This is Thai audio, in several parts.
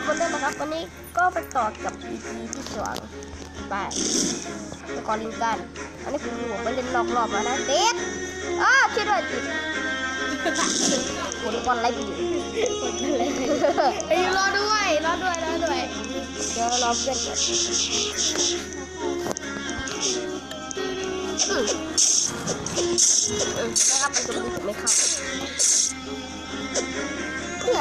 ทุกคนด้วยนะครับ วันนี้ก็ไปต่อกับ EP ที่สองไปไปกอลิงกัน อันนี้ผมหัวไปเล่นนอกรอบแล้วนะติดอ้าช่วยด้วยติดผลบอลไล่ไปอยู่เอ้ยรอด้วยรอด้วยรอด้วยเดี๋ยวรอเพื่อนก่อนอืมเออนะครับมันจะมีผมไม่เข้าเพื่อ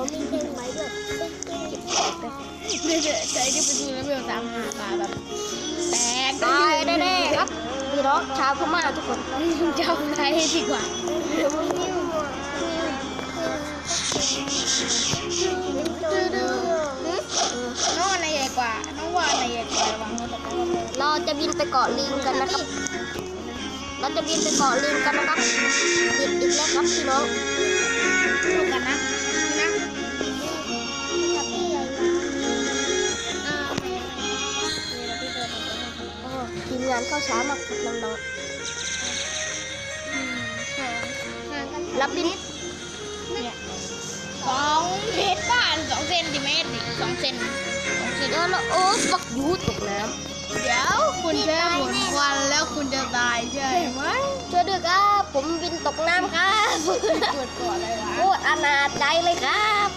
ก็ไม่รู้ผมมีเพลงไว้ด้วยเดี๋ยวจะใจที่ไปดูแล้วไม่เอาตามหามาแบบแตกตายแน่ๆครับพี่น้องชาวพม่าทุกคนเจ้าไทยดีกว่าน้องอันไหนใหญ่กว่าน้องว่าอันไหนใหญ่กว่าวังเราจะบินไปเกาะลิงกันนะครับ เราจะบินไปเกาะลิงกันนะครับติดอีกแล้วครับพี่น้อง เข้าช้ามากครับน้องห่างกันๆรับบินสองเมตรบ้านสองเซนติเมตรนี่สองเซนสองเซนเดี๋ยวเราโอ้ฟักยูตกน้เดี๋ยวคุณจะหมุนควันแล้วคุณจะตายใช่ไหมำช่วยด้วยครับผมบินตกน้ำครับเกิดก่อนเลยวะโอ้อนาจใจเลยครับ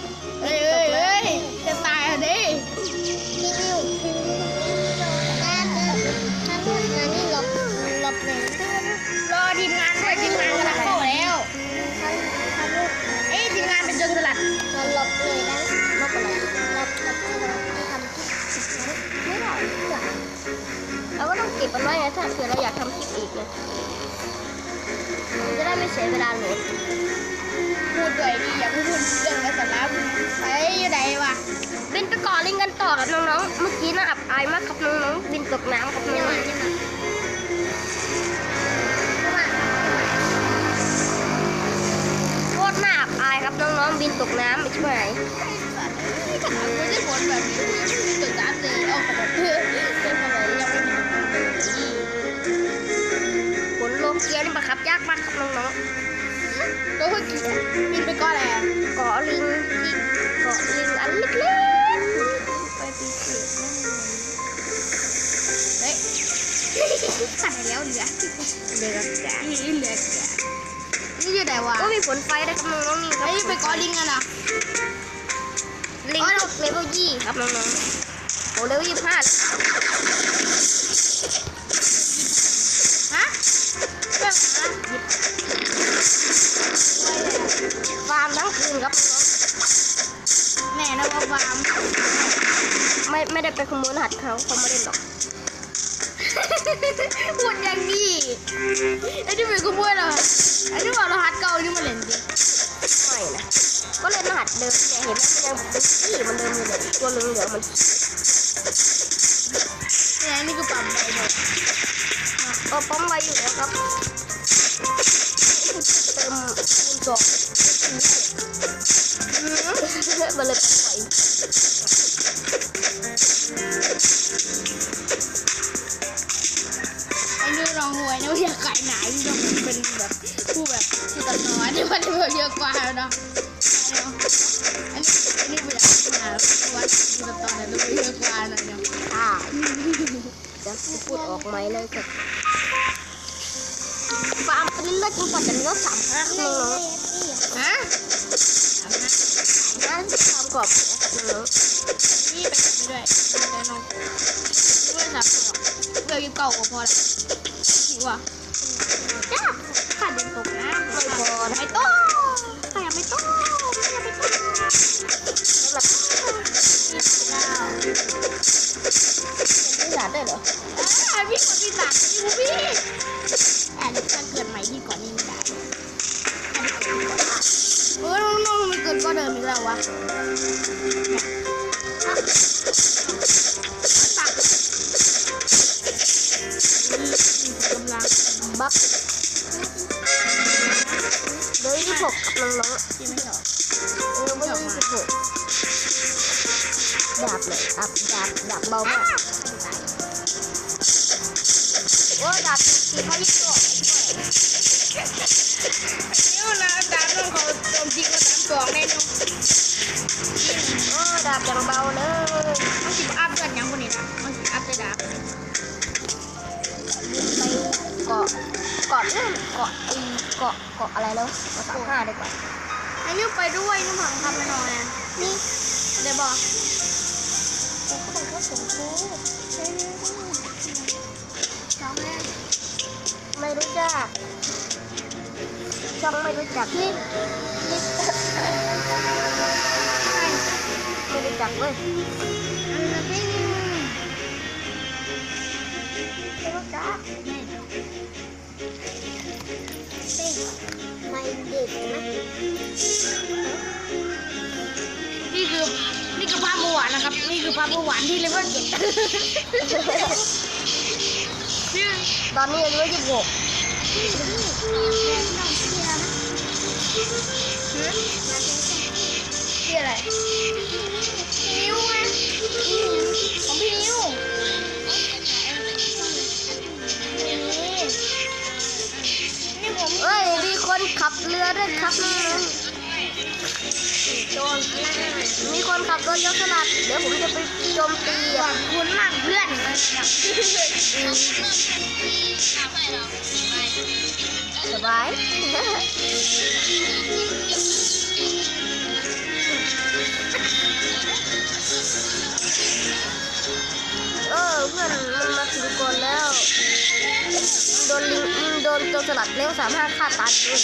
เฮ้ยเฮ้ยเฮ้ยจะตายอะดิ ก็ต้องเก็บมันไว้ไงถ้าเผื่อเราอยากทำคลิปอีกนี่ยมันจะได้ไม่เสียเวลาโหลดพูดด้วยดิอย่าพูดเรื่องไร้สาระไปอยู่ไหนวะบินไปเกาะลิงกันต่อครับน้องๆ เมื่อกี้น่าอับอายมากครับน้องๆ บินตกน้ำครับน้องๆโคตรน่าอับอายครับน้องๆ บินตกน้ำไม่ใช่ไหมขนไม่ได้ผลแบบนี้ตื่นตาตื่นเอาแต่แบบเพื่อ ผลโลเกียนี่บังคับยากมากครับน้องตัวเมื่อกี้บินไปก้อนอะไรเกาะลิงที่เกาะลิงอันเล็กๆไปปีเสียเฮ้ยขัดแล้วเหลือเดือดจ้ะนี่เหลือนี่อยู่ไหนวะก็มีผลไฟได้ครับน้องๆนี่ครับไปเก้อนลิงกันอะลิงเลเวลยี่ครับน้องๆโอ้เลเวลยี่ห้า ฮะเรื่องนะฟาร์มทั้งคืนครับแม่นะว่าฟาร์มไม่ไม่ได้ไปขโมยรหัสเขาเขาไม่ได้หรอกพูดอย่างนี้ไอ้ที่เป็นขโมยเหรอไอ้ที่ว่ารหัสเก่านี่มาเล่นดิไม่นะก็เล่นรหัสเดิมเนี่เห็นไหมมันยังเป็นขี้มันเดิมอยู่เลยตัวเหลืองๆมัน นี่นี่คือปั๊มใบหมดก็ป้อมใบอยู่แล้วครับเติมคูณสองมาเลยปั๊มใบอันนี้ลองหวยนะว่าจะขายไหนาที่ต้อง ออกไหมเลยครับฟาร์มไปเรื่อยๆจนกว่าจะเลือสามห้าน้องฮะๆน่าจะทำกรอบน้องนี่ไปไปด้วยไปน้องด้วยสับเดี๋ยวยิ่เก่ากว่าพอละถือว่าจ้าขาดเดินตกน้ำไม่พอไม่ต้องขยับไม่ต้องขยับไม่ต้องาดได้เหรออ่าพี่คนที่สามพี่พี่แต่ถ้าเกิดใหม่ที่ก่อนนี่ไม่ได้เออน้องๆมันเกินก็เดิมอีกแล้ววะตักกำลังบักเดี๋ยวยี่สิบหกกับน้องที่ไม่หรอๆเออไม่ยี่สิบหกดาบเลยอับดาบดาบเบามาก โอ้ดาบตีเขายิ่งโกรธนิ้วนะดาบน้องเขาโจมตีก็ตามสองแน่นอนโอ้ดาบยังเบาเลยมันสิบอัพกันยังคนนี้นะมันสิอัพได้ดาบไปเกาะเกาะเรื่องเกาะไอเกาะเกาะอะไรแล้วเกาะสามห้าดีกว่าไอ้นิ้วไปด้วยนิ้วผังทำไปหน่อยนนี่เดี๋ยวบอก ไม่รู้จักช่องไม่รู้จักนี่ไม่รู้จักเว้ยอันนี้ไม่รู้จักไม่เด็กนะนี่คือนี่คือภาพเมื่อวานนะครับ นี่คือภาพเมื่อวานที่เลเวลเจ็ดชื่อตอนนี้อายุยี่สิบหก ชื่อะไรนิ้วไงของพี่นิวนี่ผมเอ้ยมีคนขับเรือด้วยครับโดนล่ามีคนขับรถยกสลัดเดี๋ยวผมจะไปโจมตีขออะบคุณมากเพื่อน สบายเออเพื่อนมันมาถึงก่อนแล้ว โดนลิงโดนตัวสลัดเร็วสามห้าฆ่าตายเลย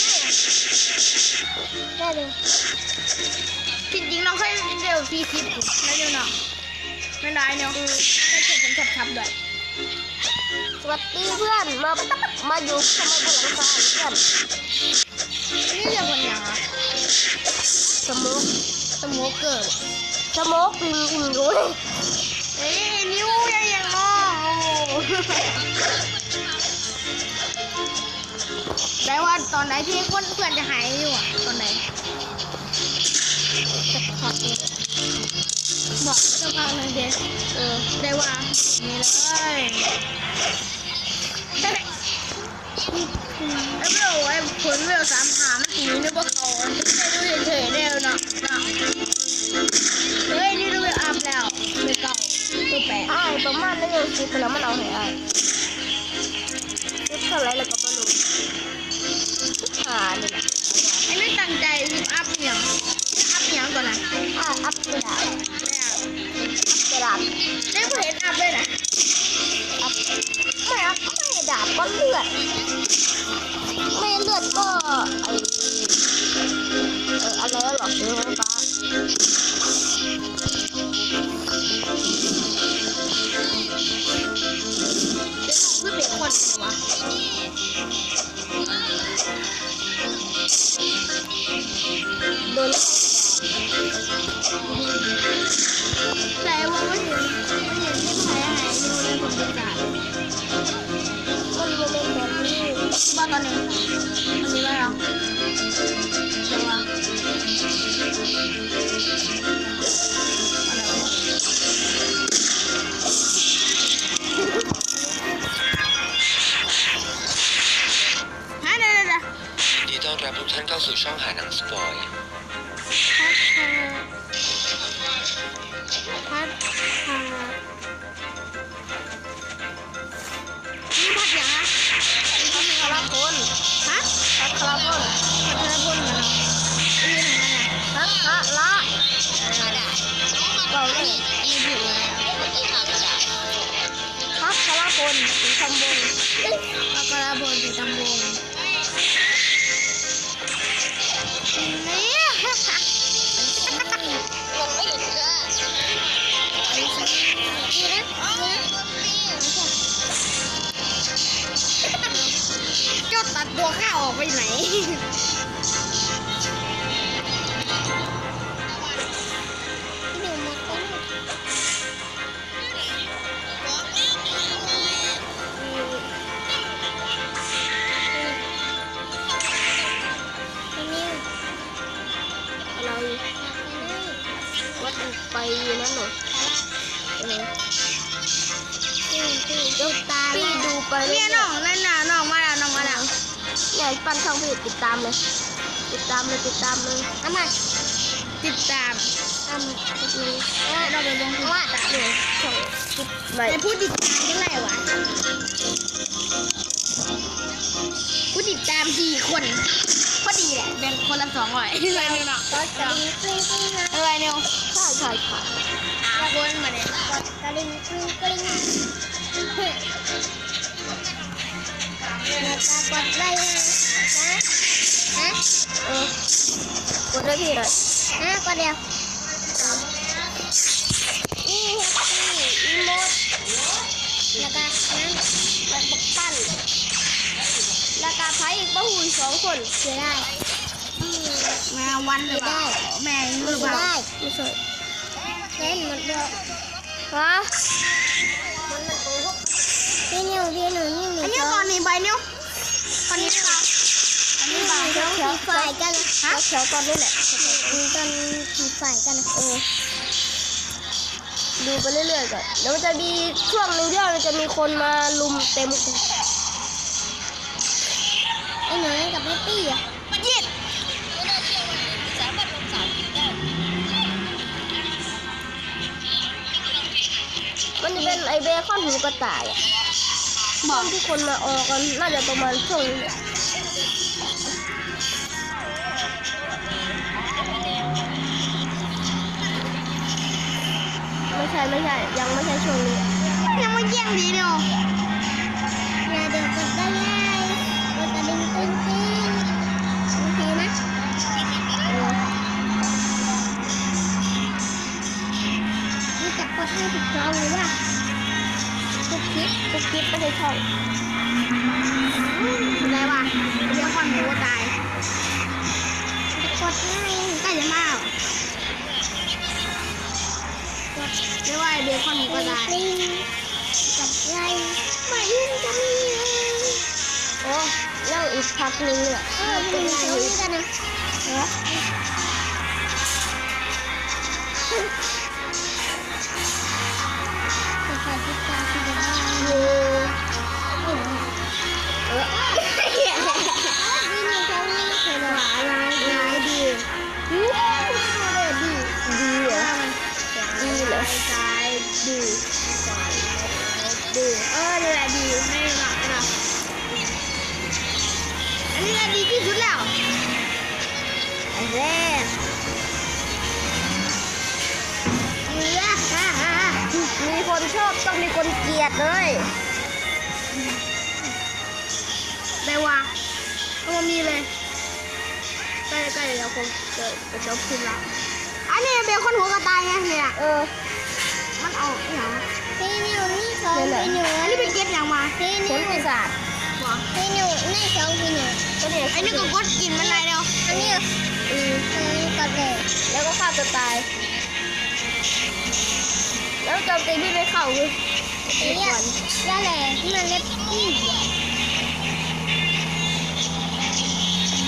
ได้เลยจริงๆเราแค่เร็วสี่สิบแล้วเดี๋ยวเนาะไม่ได้เนาะไม่ใช่ผมชับชับด้วย สวัสดีเพื่อน มา มาอยู่ทำไมบนหลังคาเพื่อนนี่เรียกว่อย่างอะสมุกสโมเกอร์สมุกวิงวิงรู้เลยเอ้ยนิ้วยังยังเนาะได้ว่าตอนไหนที่เพื่อนเพื่อนจะหายอยู่อะตอนไหน บอกเจ้าพาหนึ่งเดชเออได้ว่านี่เลยไอ้เบลไอ้ผลเบลสามหามันตีนึกว่าเขาไม่ดูเฉยๆเร็วเนาะเนาะเฮ้ยนี่ดูเบลอัพแล้วเบลเก่าตัวแปดอ้ายประมาณนั้นยังคิดไปแล้วมันเอาให้อ้ายคิดเท่าไรแล้วก็บรรลุหานี่แหละไอ้ไม่ตั้งใจรีบอัพเนี่ยอัพเนี่ยก่อนนะอ้ายอัพกระดาษไม่เอา กระดาษได้เห็นอัพเลยนะ พัทรพลสีชมพูพัทรพลสีตำบงนี่ดีนะดีนะเจ้าตัดตัวข้าออกไปไหน นั่นหนูเออนี่คือลูกตาพี่ดูไปเนี่ยน้องนั่นน่ะน้องมาแล้วน้องมาแล้วนเนี่ยปั้นช่องพี่ติดตามเลย ติดตามเลยติดตามเลยเอามาติดตามทำคลิปนี้เราไปลงทุนว่าเนี่ยช่องติดใหม่แต่ผู้ติดตามเท่าไหร่วะผู้ติดตามสี่คนพอดีแหละแบ่งคนละสองร้อยอะไรเนี่ยเนาะก็กระดิ่งกริ๊งกริ๊งนะอะไรเนี่ย ใช่ใช่ค่ะอาคนมาเนี่ยกระดิ่งกริ๊งกริ๊งแล้วก็กดไลค์นะนะเออกดได้พี่หน่อยนะกดเดียวนี่นี่อีโมดแล้วก็นั่นแล้วบักปั้นแล้วก็ไพ่อีกบ้าหูอีกสองคนเสียได้มาวันหรือเปล่าแม่หรือเปล่าได้ไม่ใช่ เล่นหมดเลยฮะมันมันโกหกพี่นิวพี่หนูนี่หนูอันนี้ตอนนี้ใบนิ้วตอนนี้ค่ะอันนี้ใบต้นิ้อวงผีฝ่ายกันฮะแถวตอนนี้แหละตอนผีฝ่ายกันเออดูไปเรื่อยๆก่อนเดี๋ยวมันจะมีช่วงหนึ่งที่มันจะมีคนมาลุมเต็มไอ้หนูเล่นกับแม่ตี้อะ มันจะเป็นไอเบคอนหูกระต่ายบช่อวกงที่คนมาออกกันน่าจะประมาณช่วงนี้ไม่ใช่ไม่ใช่ยังไม่ใช่ช่วงนี้ยังไม่แย่งดีเนาะ ดให้ถูกต้องเลยว่าทุกคลิปทุกคลิปไม่ใช่ช่องอะไรวะเดี๋ยวคนหัวตายจะกดให้ใกล้จะมาแล้วเรียกว่าเดี๋ยวคนหัวตายตึ้งกับไลค์ไม่ยุ่งกันเลยโอ้ยังอีกพักหนึงเนี่ยเออเป็นช่วงนี้กันนะเออจะ ต้องมีคนเกลียดเลยได้ว่าก็มามีเลยใกล้ใกล้เดี๋ยวผมจะจะจบคลิปละอันนี้เบลคนหัวกระต่ายไงเนี่ยเออ มันเอาอย่างพี่นิวนี่สองพี่นิวอันนี้เป็นเก็ตอย่างมาพี่ผนิวลปีศาจบอกพี่นิวนี่สองพี่นิวก็เนี่ยอันนี้ก็กดกินมันไรเดียวอันนี้อืมเออก็เลยแล้วก็ฆ่าตัวตายแล้ว โจมตีพี่ไม่เข้าคือเรียกแล้วแหละที่มันเล็บพี่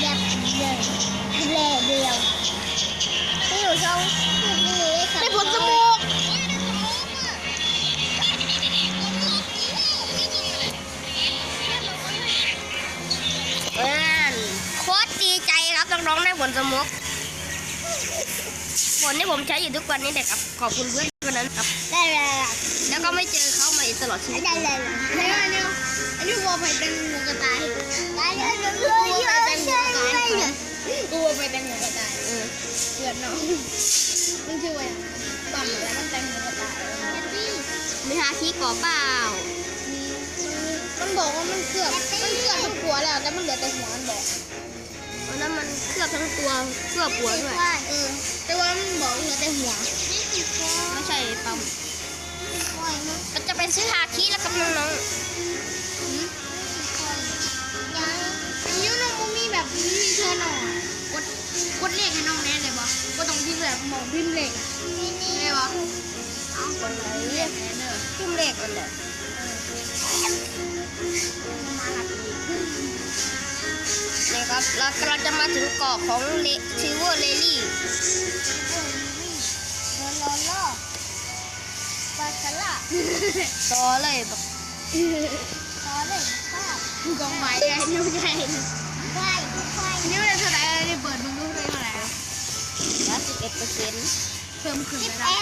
ยับเลยแหล่เดียวพี่อยู่ช่องพี่นิวได้ได้ผลสมูกเออโคตรดีใจครับน้องๆได้ผลสมุก ผลที่ผมใช้อยู่ทุกวันนี้เด็กครับ ขอบคุณเพื่อนคนนั้นครับ ได้เลยแล้วก็ไม่เจอเขามาอีกตลอดชีวิตได้เลยอันนี้อันนี้อันนี้วัวไปเป็นหัวกระต่ายได้เลยเลยเยอะใช่ไหมเนี่ยวัวไปเป็นหัวกระต่ายเออเกิดเนาะมันชื่อว่าปั่นแล้วมันแต่งหัวกระต่ายมีฮาคิก่อเปล่ามันบอกว่ามันเกือบมันเกือบทุกหัวแล้วแต่มันเหลือแต่หัวมันบอก เพราะนั้นมันเคลือบทั้งตัวเคลือบหัวด้วยเออแต่ว่ามันบอกเหลือแต่หัว ไม่ใช่ปั๊มเราจะไปซื้อฮาคิแล้วกับน้องอันนี้น้องมูมีแบบมีเชิญหน่อกดกดเลขให้น้องแน่เลยบ่ก็ต้องพิมพ์แบบหมองพิมพ์เลขได้บ่เอาๆคนไหนเลขแน่เด้อขึ้นเลขมันแหละ เราเราจะมาถึงเกาะของเลทิเวอร์เลลี่ลอล่อปาสล่าต่อเลยแบบต่อเลยค่ะกองไม้ใหญ่ยิ่งใหญ่ไฟไฟนิ้วเท่าไหร่ได้เปิดมึงรู้ได้เาแล้วยสิบเเปอร์เซ็นต์เพิ่มขึ้นแล้วนะ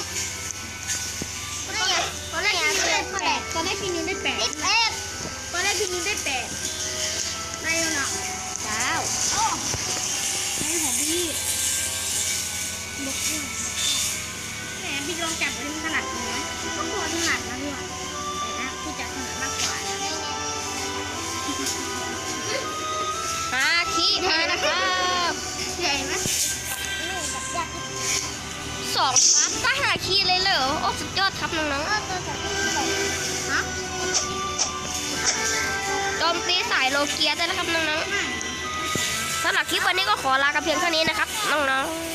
ตอนแรกพี่นิวได้แปดตอนแรกพี่นิวได้แปตอนแรกพี่นิวได้แปด แหมพี่ลองจับดูมันถนัดไหมก็พอถนัดนะพี่ว่าแต่นะพี่จะถนัดมากกว่านะหาคีย์มานะครับใหญ่ไหมอยากกินสองครับถ้าหาคีย์เลยเหรอโอ้สุดยอดครับน้องเออตัวจากที่นี่เลยฮะๆโจมตีสายโลเกียได้แล้วครับน้องๆสำหรับคลิปวันนี้ก็ขอลากันเพียงเท่านี้นะครับ น้องๆ